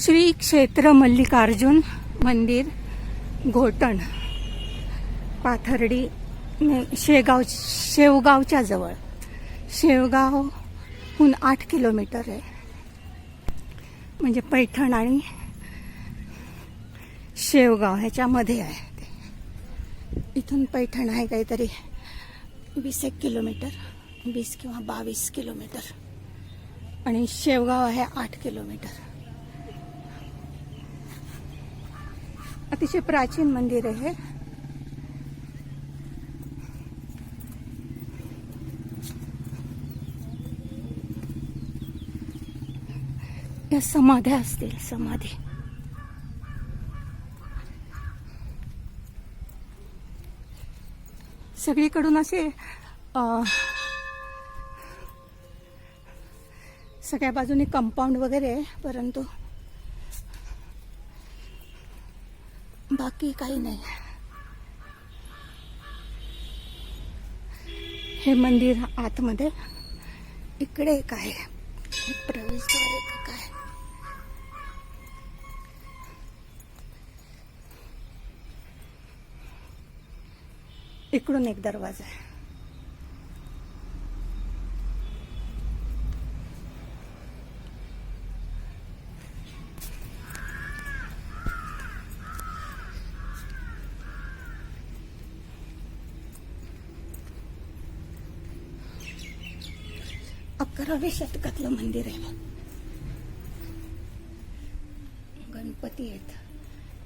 श्री क्षेत्र मल्लिकार्जुन मंदिर घोटण पाथर्डी शेगाव शेवगावच्या जवळ. शेवगावहून आठ किलोमीटर आहे. म्हणजे पैठण आणि शेवगाव ह्याच्यामध्ये आहे ते. इथून पैठण आहे काहीतरी वीस एक किलोमीटर वीस किंवा बावीस किलोमीटर. आणि शेवगाव आहे आठ किलोमीटर. अतिशय प्राचीन मंदिर आहे हे. या समाध्या असतील समाधी सगळीकडून असे सगळ्या बाजूने कंपाऊंड वगैरे आहे परंतु बाकी काही नाही. हे मंदिर आतमध्ये इकडे एक आहे. प्रवेशद्वार एक आहे. इकडून एक दरवाजा आहे. अकराव्या शतकातलं मंदिर आहे बघ. गणपती आहेत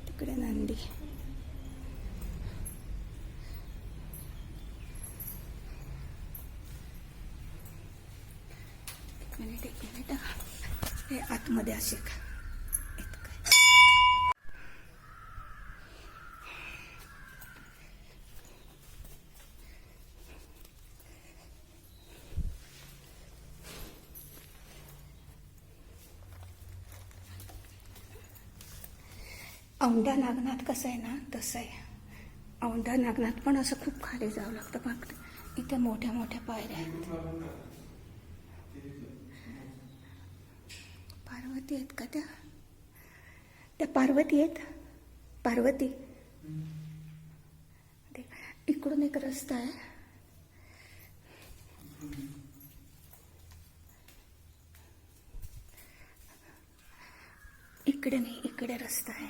तिकडे नंदी. एक मिनिट एक मिनिट. हे आतमध्ये असे का औंढा नागनाथ कसं आहे ना तसं आहे. औंढा नागनाथ पण असं खूप खाली जावं लागतं फक्त इथे मोठ्या मोठ्या पायऱ्या आहेत. पार्वती आहेत का त्या? त्या पार्वती आहेत? पार्वती? इकडून एक रस्ता आहे. इकडे नाही इकडे रस्ता आहे.